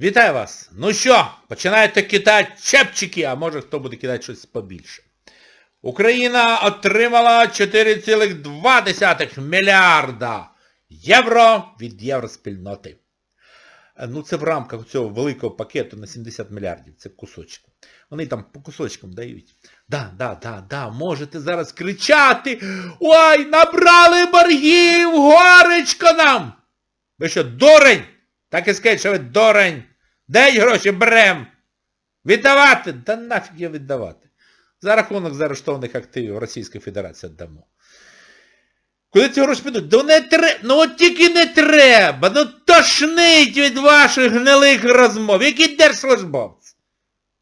Вітаю вас! Ну що, починаєте кидати чепчики, а може хто буде кидати щось побільше. Україна отримала 4,2 мільярда євро від євроспільноти. Ну це в рамках цього великого пакету на 70 мільярдів, це кусочки. Вони там по кусочкам дають. Да, да, да, да, можете зараз кричати. Ой, набрали боргів, горечко нам! Ви що, дурень? Так і скажіть, що ви дурень. Дай гроші берем. Віддавати? Да нафіг я віддавати. За рахунок заарештованих активів Російської Федерації віддамо. Куди ці гроші підуть? Да не треба. Ну от тільки не треба. Ну тошнить від ваших гнилих розмов. Які держслужбовці?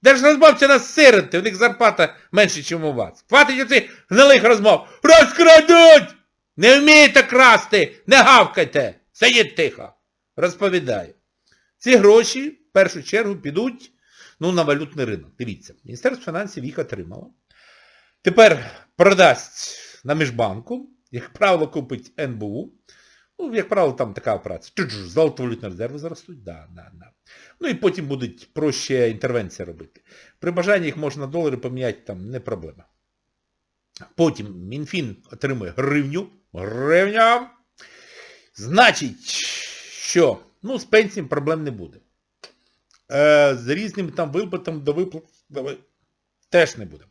Держслужбовці нас сирити, у них зарплата менше, ніж у вас. Хватить оцих гнилих розмов. Розкрадуть! Не вмієте красти, не гавкайте. Сидіть тихо. Розповідаю. Ці гроші в першу чергу підуть ну, на валютний ринок. Дивіться, Міністерство фінансів їх отримало. Тепер продасть на міжбанку, як правило, купить НБУ. Ну, як правило, там така операція. Золотовалютні резерви зростуть, да, да, да. Ну і потім будуть проще інтервенції робити. При бажанні їх можна долари поміняти, там не проблема. Потім Мінфін отримує гривню. Гривня. Значить, що? Ну, з пенсією проблем не буде. Е, з різними там виплатами до виплат теж не буде.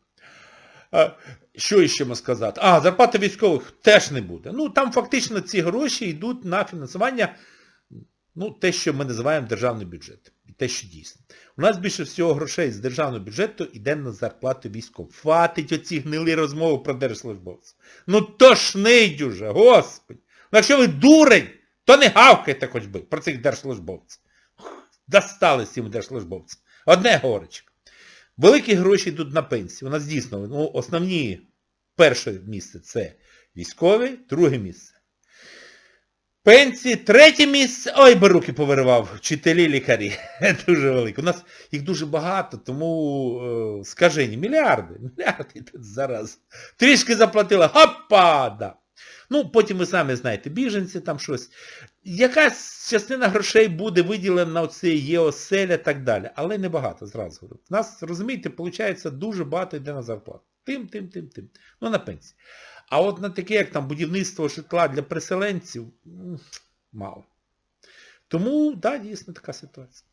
Е, що ще можна сказати? А, зарплата військових теж не буде. Ну, там фактично ці гроші йдуть на фінансування, ну, те, що ми називаємо державний бюджет. І те, що дійсно. У нас більше всього грошей з державного бюджету йде на зарплату військових. Хватить оці гнилі розмови про держслужбовців. Ну тошнить уже, господи. Ну якщо ви дурень, то не гавкайте хоч би про цих держслужбовців. Достали цим держслужбовцям. Одне горечко. Великі гроші йдуть на пенсію. У нас дійсно ну, основні перше місце це військові, друге місце. Пенсії, третє місце, ой, би руки повиривав, вчителі, лікарі. Дуже велике. У нас їх дуже багато, тому е, скажені, мільярди, мільярди зараз. Трішки заплатила, хопа, да. Ну, потім ви самі знаєте, біженці там щось. Якась частина грошей буде виділена на оце ЄОСЕЛЯ і так далі. Але небагато, зразу. У нас, розумієте, виходить, дуже багато йде на зарплату. Тим, тим, тим, тим. Ну, на пенсії. А от на таке, як там будівництво житла для переселенців, мало. Тому, так, да, дійсно така ситуація.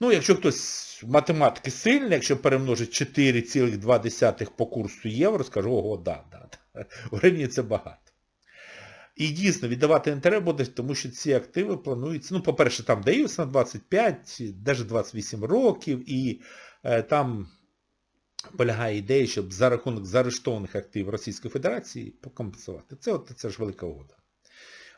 Ну, якщо хтось математики сильний, якщо перемножить 4,2 по курсу євро, скажу, ого, да, да, да. В гривні це багато. І дійсно, віддавати не треба буде, тому що ці активи плануються, ну, по-перше, там даються на 25, навіть 28 років, і е, там полягає ідея, щоб за рахунок заарештованих активів Російської Федерації покомпенсувати. Це от це ж велика угода.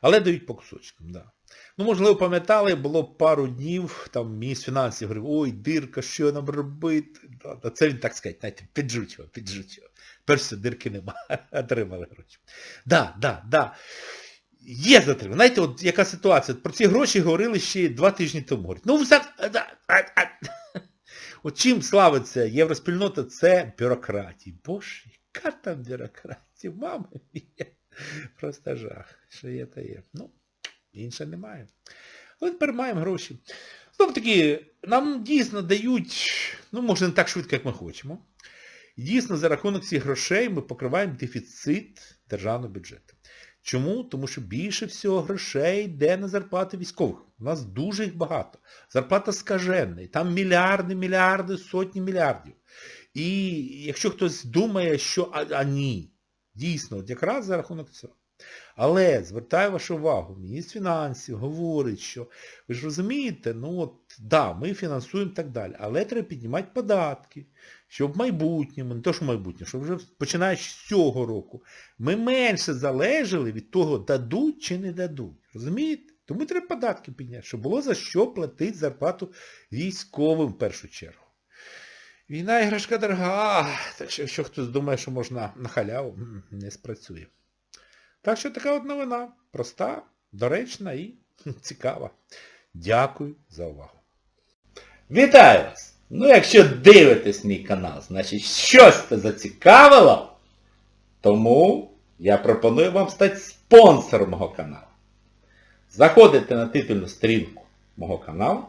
Але дають по кусочкам, да. Ну, можливо, пам'ятали, було пару днів, там міністр фінансів говорив, ой, дирка, що нам робити? Да. Це він так сказати, знаєте, піджуть його. Перше дирки немає, отримали гроші. Да, да, да. Є затримка. Знаєте, от яка ситуація? Про ці гроші говорили ще два тижні тому. Говорять, ну, а, а. От чим славиться євроспільнота, це бюрократія. Боже, яка там бюрократія, мама мія. Просто жах. Що є, то є. Ну, інше немає. Але тепер маємо гроші. Знову таки, нам дійсно дають, ну, може не так швидко, як ми хочемо. Дійсно, за рахунок цих грошей ми покриваємо дефіцит державного бюджету. Чому? Тому що більше всього грошей йде на зарплати військових. У нас дуже їх багато. Зарплата скажена. І там мільярди, мільярди, сотні мільярдів. І якщо хтось думає, що а, а ні, дійсно, от якраз за рахунок цього. Але звертаю вашу увагу, міністр фінансів говорить, що ви ж розумієте, ну от, да, ми фінансуємо так далі, але треба піднімати податки, щоб в майбутньому, не то що в майбутньому, щоб вже починаючи з цього року, ми менше залежали від того, дадуть чи не дадуть. Розумієте? Тому треба податки підняти, щоб було за що платити зарплату військовим в першу чергу. Війна іграшка дорога, так що якщо хтось думає, що можна на халяву, не спрацює. Так що така от новина. Проста, доречна і цікава. Дякую за увагу. Вітаю вас! Ну якщо дивитесь мій канал, значить щось це зацікавило, тому я пропоную вам стати спонсором мого каналу. Заходите на титульну сторінку мого каналу,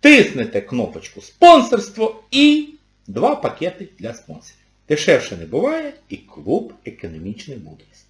тиснете кнопочку спонсорство і два пакети для спонсорів. Дешевше не буває і клуб економічної мудрості.